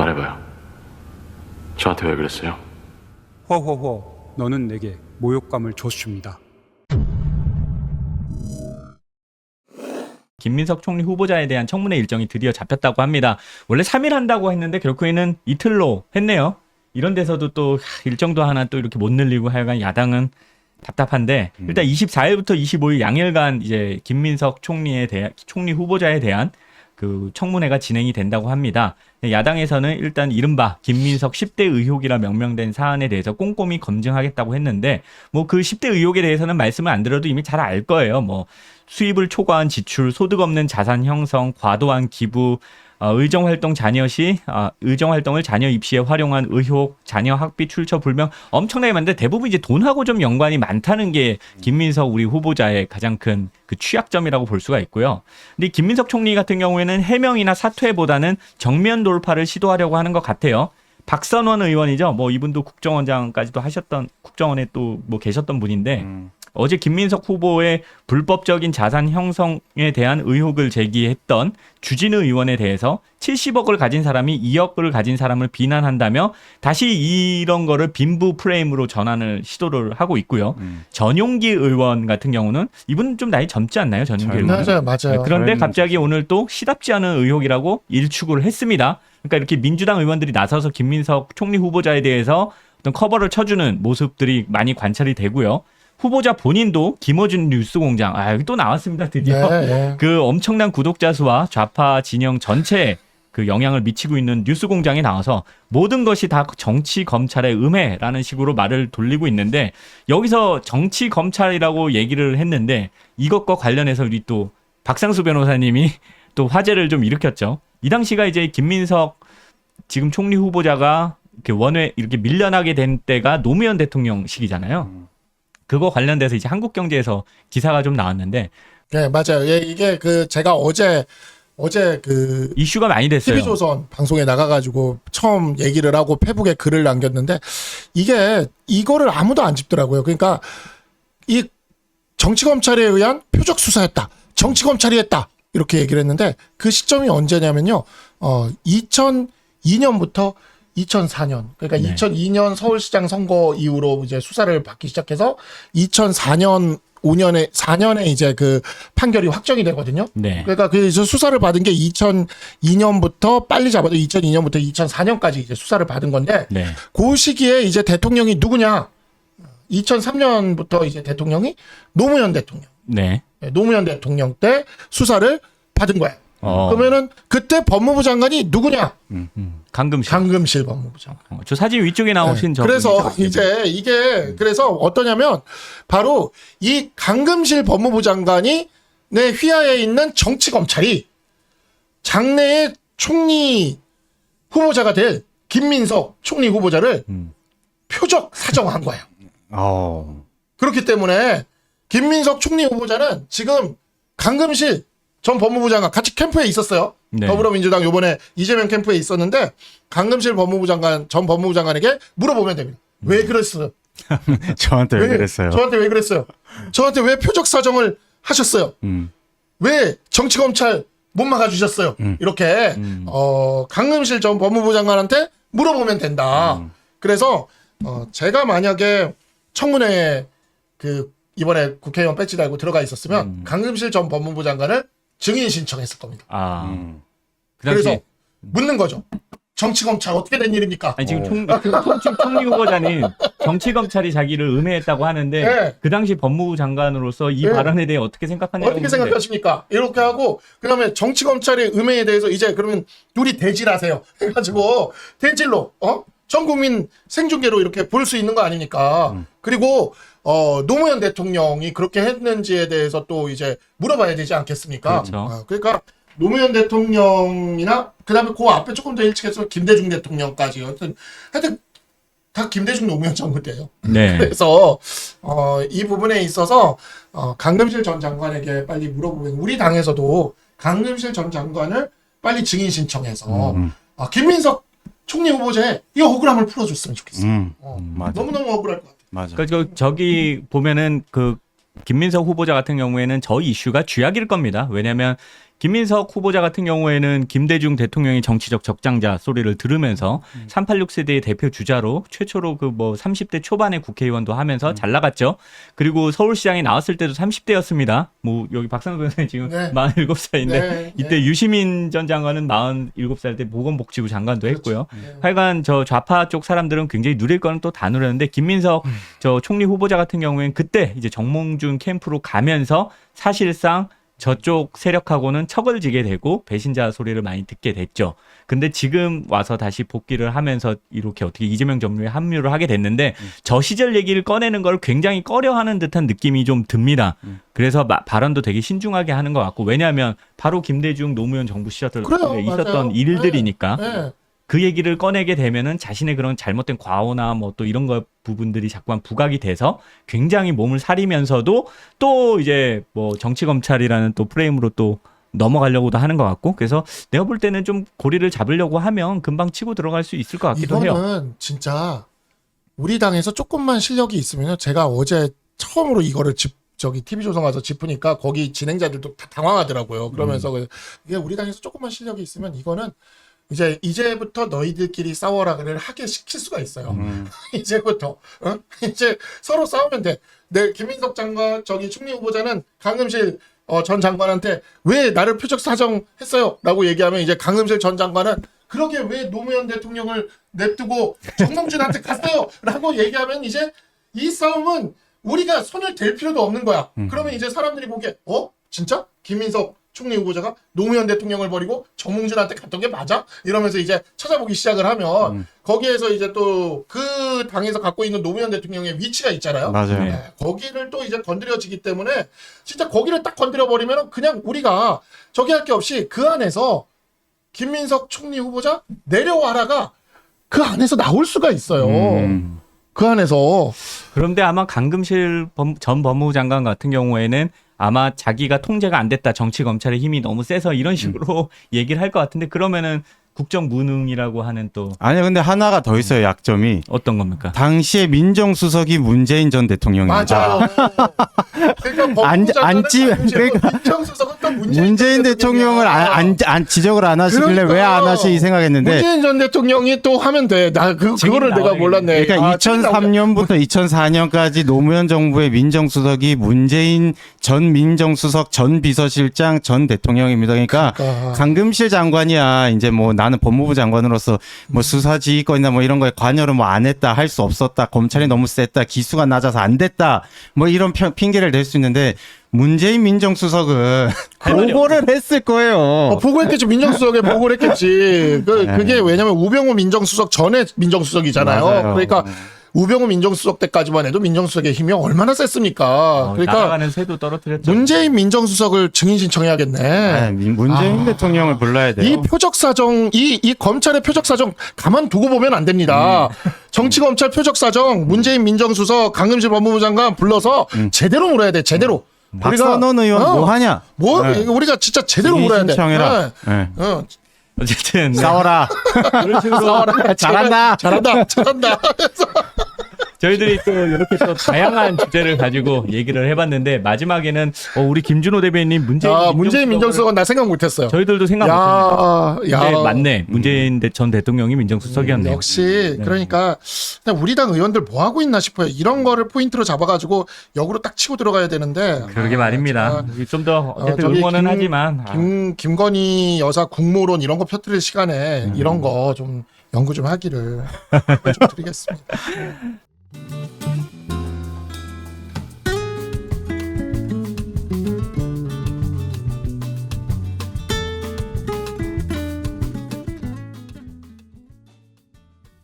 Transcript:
말해봐요. 저한테 왜 그랬어요? 허허허 너는 내게 모욕감을 줬습니다. 김민석 총리 후보자에 대한 청문회 일정이 드디어 잡혔다고 합니다. 원래 3일 한다고 했는데 결국에는 이틀로 했네요. 이런 데서도 또 하, 일정도 하나 또 이렇게 못 늘리고 하여간 야당은 답답한데 일단 24일부터 25일 양일간 이제 김민석 총리에 대한 총리 후보자에 대한 그 청문회가 진행이 된다고 합니다. 야당에서는 일단 이른바 김민석 10대 의혹이라 명명된 사안에 대해서 꼼꼼히 검증하겠다고 했는데 뭐 그 10대 의혹에 대해서는 말씀을 안 드려도 이미 잘 알 거예요. 뭐 수입을 초과한 지출, 소득 없는 자산 형성, 과도한 기부, 어, 의정 활동 자녀 시 어, 의정 활동을 자녀 입시에 활용한 의혹, 자녀 학비 출처 불명 엄청나게 많은데 대부분 이제 돈하고 좀 연관이 많다는 게 김민석 우리 후보자의 가장 큰 그 취약점이라고 볼 수가 있고요. 근데 김민석 총리 같은 경우에는 해명이나 사퇴보다는 정면 돌파를 시도하려고 하는 것 같아요. 박선원 의원이죠. 뭐 이분도 국정원장까지도 하셨던 국정원에 또 뭐 계셨던 분인데 어제 김민석 후보의 불법적인 자산 형성에 대한 의혹을 제기했던 주진우 의원에 대해서 70억을 가진 사람이 2억을 가진 사람을 비난한다며 다시 이런 거를 빈부 프레임으로 전환을 시도를 하고 있고요. 전용기 의원 같은 경우는 이분은 좀 나이 젊지 않나요? 전용기 의원. 맞아요, 맞아요. 그런데 갑자기 오늘 또 시답지 않은 의혹이라고 일축을 했습니다. 그러니까 이렇게 민주당 의원들이 나서서 김민석 총리 후보자에 대해서 어떤 커버를 쳐주는 모습들이 많이 관찰이 되고요. 후보자 본인도 김어준 뉴스공장 아 여기 또 나왔습니다 드디어 네, 네. 그 엄청난 구독자 수와 좌파 진영 전체에 그 영향을 미치고 있는 뉴스공장에 나와서 모든 것이 다 정치 검찰의 음해라는 식으로 말을 돌리고 있는데 여기서 정치 검찰이라고 얘기를 했는데 이것과 관련해서 우리 또 박상수 변호사님이 또 화제를 좀 일으켰죠. 이 당시가 이제 김민석 지금 총리 후보자가 이렇게 원외 이렇게 밀려나게 된 때가 노무현 대통령 시기잖아요. 그거 관련돼서 이제 한국 경제에서 기사가 좀 나왔는데 네, 맞아요. 예, 이게 그 제가 어제 어제 그 이슈가 많이 됐어요. TV조선 방송에 나가가지고 처음 얘기를 하고 페북에 글을 남겼는데 이게 이거를 아무도 안 짚더라고요. 그러니까 이 정치 검찰에 의한 표적 수사였다. 정치 검찰이 했다. 이렇게 얘기를 했는데 그 시점이 언제냐면요. 어, 2002년부터 2004년. 그러니까 네. 2002년 서울시장 선거 이후로 이제 수사를 받기 시작해서 2004년 5년에 4년에 이제 그 판결이 확정이 되거든요. 네. 그러니까 그 이제 수사를 받은 게 2002년부터 빨리 잡아도 2002년부터 2004년까지 이제 수사를 받은 건데 네. 그 시기에 이제 대통령이 누구냐? 2003년부터 이제 대통령이 노무현 대통령. 네. 네, 노무현 대통령 때 수사를 받은 거야. 어. 그러면은 그때 법무부 장관이 누구냐? 강금 실. 강금 실 법무부 장관. 어, 저 사진 위쪽에 나오신 저. 네. 그래서 이제 이게 그래서 어떠냐면 바로 이 강금실 법무부 장관이 내 휘하에 있는 정치 검찰이 장래의 총리 후보자가 될 김민석 총리 후보자를 음. 표적 사정한 거예요. 어. 그렇기 때문에 김민석 총리 후보자는 지금 강금실 전 법무부 장관 같이 캠프에 있었어요. 네. 더불어민주당 요번에 이재명 캠프에 있었는데 강금실 법무부 장관 전 법무부 장관에게 물어보면 됩니다. 왜 그랬어요? 저한테 왜 그랬어요? 저한테 왜 그랬어요? 저한테 왜 표적 사정을 하셨어요? 음. 왜 정치 검찰 못 막아주셨어요? 이렇게 어, 강금실 전 법무부 장관한테 물어보면 된다. 그래서 어, 제가 만약에 청문회에 그 이번에 국회의원 배지 달고 들어가 있었으면 강금실 전 법무부 장관을 증인 신청했을 겁니다. 아. 음. 그 당시 그래서 묻는 거죠. 정치 검찰 어떻게 된 일입니까? 아니 지금 총, 그 총, 총리 후보자는 정치 검찰이 자기를 음해했다고 하는데 네. 그 당시 법무부 장관으로서 이 네. 발언에 대해 어떻게 생각하냐고 어떻게 생각하십니까? 이렇게 하고 그다음에 정치 검찰의 음해에 대해서 이제 그러면 둘이 대질하세요. 해가지고 대질로 어? 전 국민 생중계로 이렇게 볼 수 있는 거 아닙니까? 그리고 어 노무현 대통령이 그렇게 했는지에 대해서 또 이제 물어봐야 되지 않겠습니까? 그렇죠. 어, 그러니까 노무현 대통령이나 그다음에 그 앞에 조금 더 일찍 해서 김대중 대통령까지 하여튼 하여튼 다 김대중 노무현 정부 때예요. 네. 그래서 어, 이 부분에 있어서 어, 강금실 전 장관에게 빨리 물어보면 우리 당에서도 강금실 전 장관을 빨리 증인 신청해서 음. 아, 김민석 총리 후보자의 이 억울함을 풀어줬으면 좋겠어. 음. 어, 맞아. 너무너무 억울할 것 같아. 맞아. 그 저, 저기 보면은 그 김민석 후보자 같은 경우에는 저 이슈가 쥐약일 겁니다. 왜냐하면 김민석 후보자 같은 경우에는 김대중 대통령의 정치적 적장자 소리를 들으면서 386 세대의 대표 주자로 최초로 그 뭐 30대 초반의 국회의원도 하면서 잘 나갔죠. 그리고 서울시장에 나왔을 때도 30대였습니다. 뭐 여기 박상도 변호사님 지금 네. 47살인데 네, 이때 네. 유시민 전 장관은 47살 때 보건복지부 장관도 했고요. 네. 하여간 저 좌파 쪽 사람들은 굉장히 누릴 거는 또 다 누렸는데 김민석 음. 저 총리 후보자 같은 경우에는 그때 이제 정몽준 캠프로 가면서 사실상 저쪽 세력하고는 척을 지게 되고 배신자 소리를 많이 듣게 됐죠. 근데 지금 와서 다시 복귀를 하면서 이렇게 어떻게 이재명 전무에 합류를 하게 됐는데 저 시절 얘기를 꺼내는 걸 굉장히 꺼려하는 듯한 느낌이 좀 듭니다. 그래서 마- 발언도 되게 신중하게 하는 것 같고 왜냐하면 바로 김대중 노무현 정부 시절 때 있었던 맞아요. 일들이니까 네. 그 얘기를 꺼내게 되면은 자신의 그런 잘못된 과오나 뭐 또 이런 거 부분들이 자꾸 만 부각이 돼서 굉장히 몸을 사리면서도 또 이제 뭐 정치 검찰이라는 또 프레임으로 또 넘어가려고도 하는 것 같고 그래서 내가 볼 때는 좀 고리를 잡으려고 하면 금방 치고 들어갈 수 있을 것 같기도 해요. 이거는 진짜 우리 당에서 조금만 실력이 있으면 제가 어제 처음으로 이거를 집 저기 TV 조선 가서 짚으니까 거기 진행자들도 다 당황하더라고요. 그러면서 그 이게 우리 당에서 조금만 실력이 있으면 이거는 이제 이제부터 너희들끼리 싸워라를 하게 시킬 수가 있어요. 음. 이제부터 어? 이제 서로 싸우면 돼. 내 김민석 장관 저기 총리 후보자는 강금실 어, 전 장관한테 왜 나를 표적 사정했어요?라고 얘기하면 이제 강금실 전 장관은 그러게 왜 노무현 대통령을 냅두고 정몽준한테 갔어요?라고 얘기하면 이제 이 싸움은 우리가 손을 댈 필요도 없는 거야. 그러면 이제 사람들이 보기에 어 진짜 김민석 총리 후보자가 노무현 대통령을 버리고 정몽준한테 갔던 게 맞아? 이러면서 이제 찾아보기 시작을 하면 거기에서 이제 또 그 당에서 갖고 있는 노무현 대통령의 위치가 있잖아요. 맞아요. 네. 네, 거기를 또 이제 건드려지기 때문에 진짜 거기를 딱 건드려 버리면 그냥 우리가 저기 할 게 없이 그 안에서 김민석 총리 후보자 내려와라가 그 안에서 나올 수가 있어요. 음. 그 안에서. 그런데 아마 강금실 범- 전 법무부 장관 같은 경우에는 아마 자기가 통제가 안 됐다 정치 검찰의 힘이 너무 세서 이런 식으로 얘기를 할 것 같은데 그러면은 국정 무능이라고 하는 또 아니 근데 하나가 더 있어요 약점이 어떤 겁니까? 당시에 민정수석이 문재인 전 대통령입니다. 맞아요. 그러니까 안- 안 찌- 그러니까 민정수석은 또 문재인, 문재인 대통령을 안, 안, 안 지적을 안 하시길래 그러니까. 왜 안 하시 이 생각했는데 문재인 전 대통령이 또 하면 돼. 나 그, 그거를 내가 나와야겠네. 몰랐네. 그러니까 아, 책임 나오네. 2003년부터 2004년까지 노무현 정부의 민정수석이 문재인 전 민정수석 전 비서실장 전 대통령입니다. 그러니까 그러니까. 강금실 장관이야 이제 뭐 나는 법무부 장관으로서 뭐 수사 지휘권이나 뭐 이런 거에 관여를 뭐 안 했다 할 수 없었다 검찰이 너무 셌다 기수가 낮아서 안 됐다 뭐 이런 펴- 핑계를 댈 수 있는데 문재인 민정수석은 보고를 했을 거예요. 어, 보고했겠지. 민정수석에 보고를 했겠지. 그, 네. 그게 왜냐면 우병우 민정수석 전에 민정수석이잖아요. 맞아요. 그러니까 우병우 민정수석 때까지만 해도 민정수석의 힘이 얼마나 셌습니까? 어, 그러니까 날아가는 새도 떨어뜨렸죠. 문재인 민정수석을 증인 신청해야겠네. 아, 민- 문재인 아. 대통령을 불러야 돼요. 이 표적 사정, 이, 이 검찰의 표적 사정 가만 두고 보면 안 됩니다. 음. 정치 검찰 표적 사정, 문재인 민정수석, 강금실 법무부 장관 불러서 제대로 물어야 돼, 제대로. 음. 박선원 의원 어, 뭐 하냐? 뭐, 네. 우리가 진짜 제대로 증인 물어야 돼. 신청해라. 네. 네. 어, 어쨌든 싸워라. 이런 식으로 싸워라. 잘한다. 잘한다. 잘한다. 저희들이 또 이렇게 또 다양한 주제를 가지고 얘기를 해봤는데 마지막에는 어, 우리 김준호 대변인 문재인 아, 문재인 민정수석은 나 생각 못했어요. 저희들도 생각 못했는데 야, 맞네 문재인 대- 전 대통령이 민정수석이었네요. 역시 그러니까 그냥 우리 당 의원들 뭐 하고 있나 싶어요. 이런 거를 포인트로 잡아가지고 역으로 딱 치고 들어가야 되는데. 그러게 말입니다. 좀 더 어쨌든 저기 응원은 김- 하지만 아, 김 김건희 여사 국무론 이런 거 펴뜨릴 시간에 이런 거 좀 연구 좀 하기를 좀 드리겠습니다. Thank you